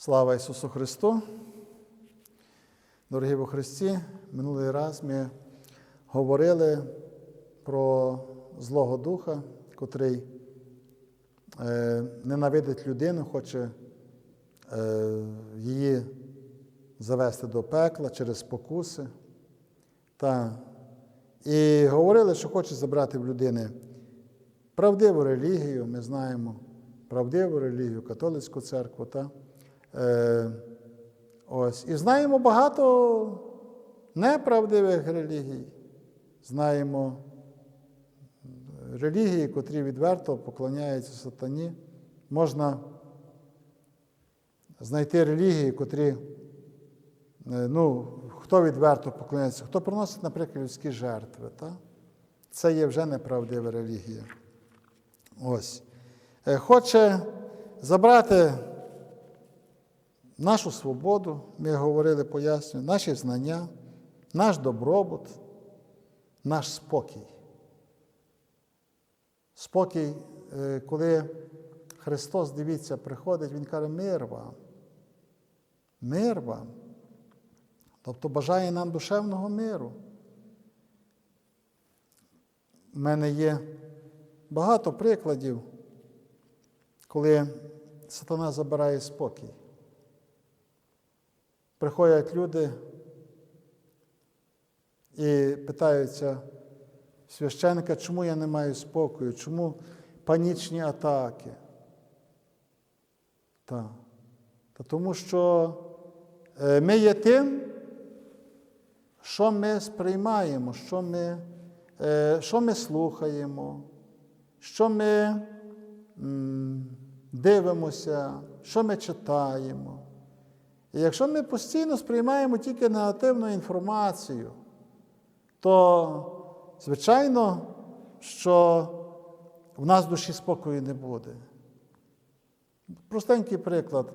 Слава Ісусу Христу! Дорогі во Христі, минулий раз ми говорили про Злого Духа, котрий е, ненавидить людину, хоче е, її завести до пекла через спокуси. Та, і говорили, що хоче забрати в людини правдиву релігію, ми знаємо, правдиву релігію, католицьку церкву. Та, е, ось. І знаємо багато неправдивих релігій. Знаємо релігії, котрі відверто поклоняються сатані. Можна знайти релігії, котрі, е, ну, хто відверто поклоняється, хто приносить, наприклад, людські жертви. Та? Це є вже неправдива релігія. Ось. Е, Хоче забрати нашу свободу, ми говорили, пояснюю, наші знання, наш добробут, наш спокій. Спокій, е, коли Христос, дивіться, приходить, Він каже, мир вам. Мир вам. Тобто бажає нам душевного миру. У мене є багато прикладів, коли сатана забирає спокій. Приходять люди і питаються священника, чому я не маю спокою, чому панічні атаки. Та. Та тому що е, ми є тим, що ми сприймаємо, що ми, е, що ми слухаємо, що ми дивимося, що ми читаємо. І якщо ми постійно сприймаємо тільки негативну інформацію, то, звичайно, що в нас душі спокою не буде. Простенький приклад.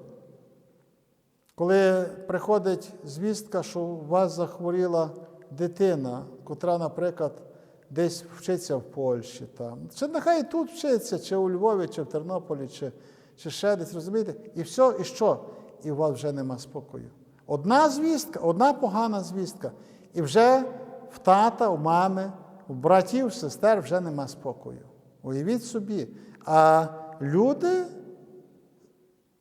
Коли приходить звістка, що у вас захворіла дитина, котра, наприклад, десь вчиться в Польщі, там, чи нехай тут вчиться, чи у Львові, чи в Тернополі, чи, чи ще десь, розумієте? І все, і що? І у вас вже нема спокою. Одна звістка, одна погана звістка, і вже в тата, у мами, у братів, в сестер вже нема спокою. Уявіть собі. А люди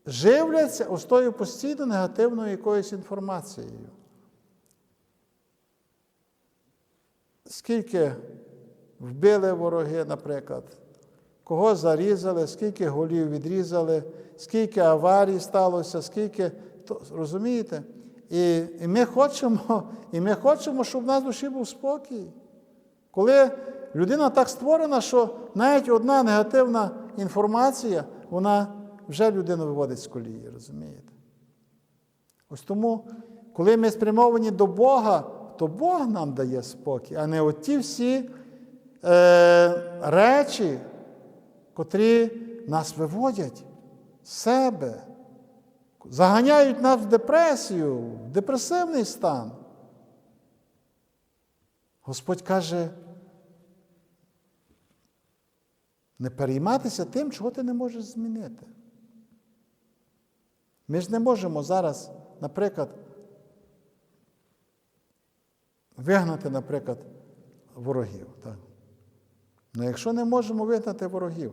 живляться ось тою постійно негативною якоюсь інформацією. Скільки вбили вороги, наприклад, кого зарізали, скільки голів відрізали, скільки аварій сталося, скільки. То, розумієте? І, і, ми хочемо, і ми хочемо, щоб в нас душі був спокій. Коли людина так створена, що навіть одна негативна інформація, вона вже людину виводить з колії, розумієте? Ось тому, коли ми спрямовані до Бога, то Бог нам дає спокій, а не оті всі е, речі, котрі нас виводять з себе, заганяють нас в депресію, в депресивний стан. Господь каже, не перейматися тим, чого ти не можеш змінити. Ми ж не можемо зараз, наприклад, вигнати, наприклад, ворогів. Так? Ну, якщо не можемо вигнати ворогів,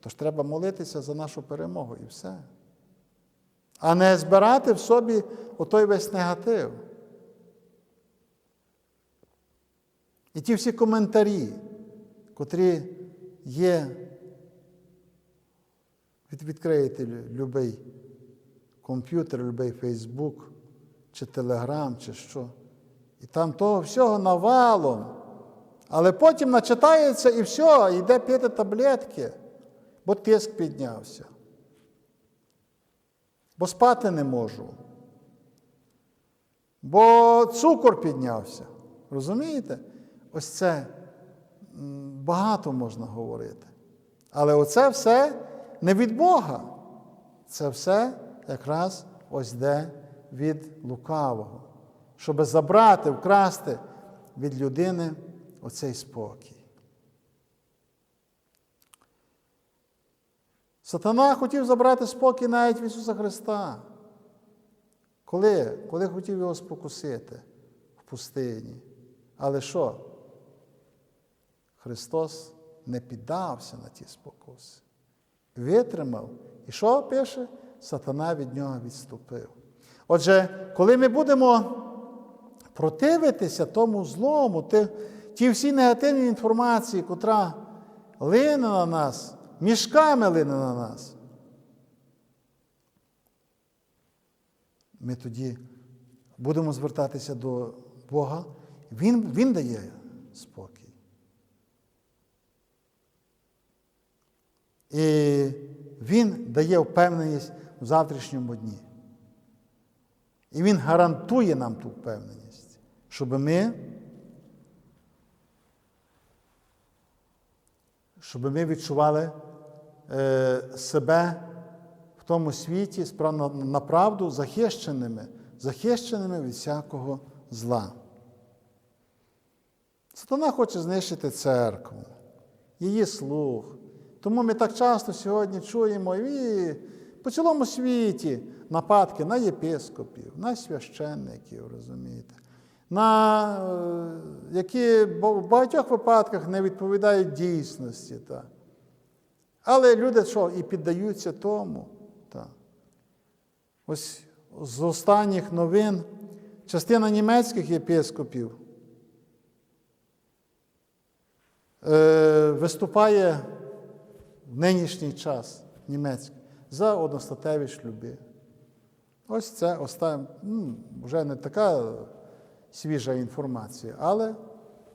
то ж треба молитися за нашу перемогу і все. А не збирати в собі отой весь негатив. І ті всі коментарі, котрі є, відкриєте будь-який комп'ютер, будь-який Фейсбук, чи Телеграм, чи що. І там того всього навалом. Але потім начитається і все, йде пити таблетки, бо тиск піднявся. Бо спати не можу. Бо цукор піднявся. Розумієте? Ось це багато можна говорити. Але оце все не від Бога. Це все якраз ось де від лукавого, щоб забрати, вкрасти від людини оцей спокій. Сатана хотів забрати спокій навіть в Ісуса Христа. Коли? Коли хотів його спокусити в пустині. Але що? Христос не піддався на ті спокуси. Витримав. І що пише? Сатана від нього відступив. Отже, коли ми будемо противитися тому злому, ті, ті всі негативні інформації, котра лине на нас, мішками лине на нас, ми тоді будемо звертатися до Бога, Він, Він дає спокій. І Він дає впевненість в завтрашньому дні. І Він гарантує нам ту впевненість, щоб ми, щоб ми відчували е, себе в тому світі спра- на, на захищеними, захищеними від всякого зла. Сатана хоче знищити церкву, її слух. Тому ми так часто сьогодні чуємо і по цілому світі нападки на єпископів, на священників, розумієте, на е, які в багатьох випадках не відповідають дійсності. Та. Але люди що, і піддаються тому. Та. Ось з останніх новин частина німецьких єпископів е, виступає в нинішній час німецький за одностатеві шлюби. Ось це остан... ну, вже не така свіжа інформація, але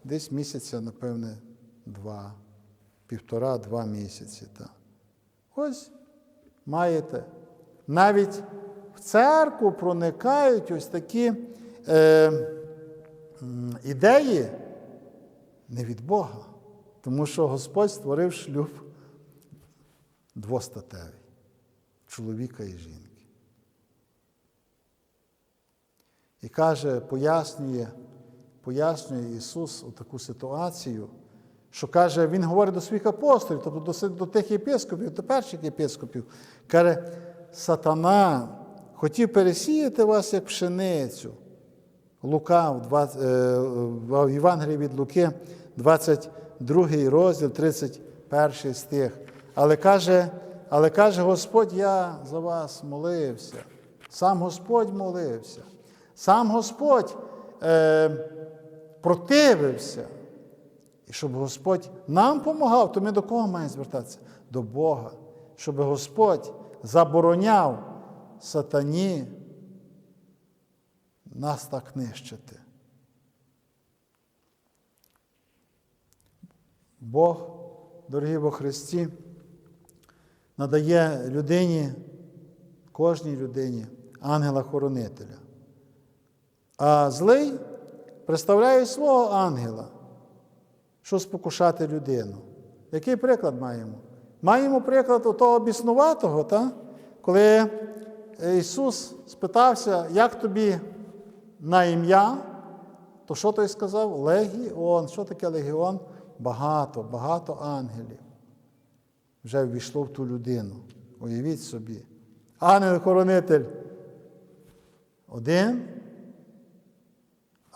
десь місяця, напевне, два, півтора-два місяці. Так. Ось маєте. Навіть в церкву проникають ось такі е, ідеї не від Бога, тому що Господь створив шлюб двостатевий чоловіка і жінки. І каже, пояснює, пояснює Ісус таку ситуацію, що каже, Він говорить до своїх апостолів, тобто до, до тих єпископів, до перших єпископів, каже, сатана хотів пересіяти вас як пшеницю. Лука в 20, е, Євангелії від Луки, 22 розділ, 31 стих. Але каже, але каже Господь, я за вас молився. Сам Господь молився. Сам Господь е, противився. І щоб Господь нам допомагав, то ми до кого маємо звертатися? До Бога. Щоб Господь забороняв сатані нас так нищити. Бог, дорогі во Христі, надає людині, кожній людині, ангела-хоронителя. А злий представляє свого ангела, що спокушати людину. Який приклад маємо? Маємо приклад у того біснуватого, та? коли Ісус спитався, як тобі на ім'я, то що той сказав? Легіон. Що таке легіон? Багато, багато ангелів. Вже ввійшло в ту людину. Уявіть собі. Ангел-хоронитель один,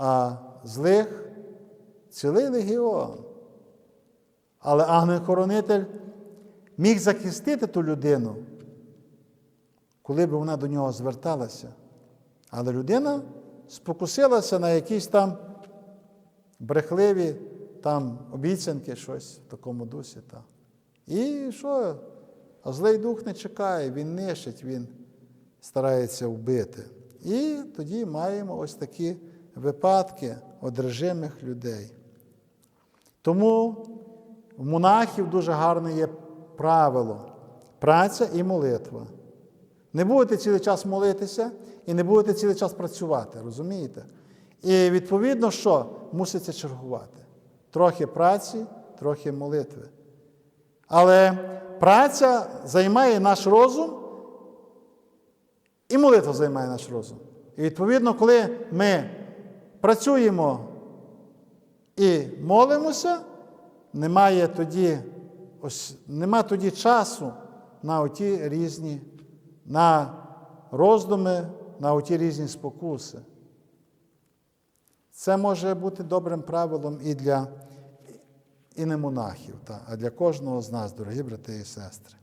а злих цілий легіон. Але ангел-хоронитель міг захистити ту людину, коли б вона до нього зверталася. Але людина спокусилася на якісь там брехливі там обіцянки, щось в такому дусі. Та. І що? А злий дух не чекає, він нищить, він старається вбити. І тоді маємо ось такі випадки одержимих людей. Тому в монахів дуже гарне є правило праця і молитва. Не будете цілий час молитися і не будете цілий час працювати, розумієте? І відповідно, що муситься чергувати. Трохи праці, трохи молитви. Але праця займає наш розум, і молитва займає наш розум. І відповідно, коли ми працюємо і молимося, немає тоді, ось, нема тоді часу на оті різні, на роздуми, на оті різні спокуси. Це може бути добрим правилом і для і не монахів, та, а для кожного з нас, дорогі брати і сестри.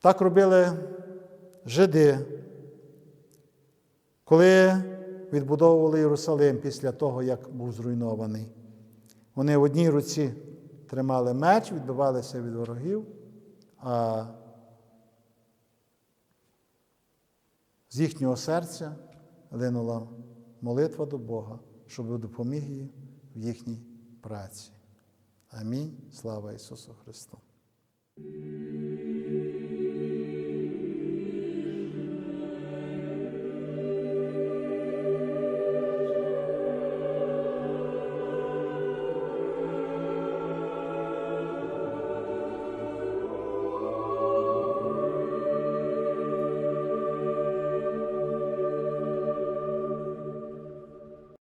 Так робили жиди, коли відбудовували Єрусалим після того, як був зруйнований. Вони в одній руці тримали меч, відбивалися від ворогів, а з їхнього серця линула молитва до Бога, щоб допоміг їй в їхній праці. Амінь. Слава Ісусу Христу!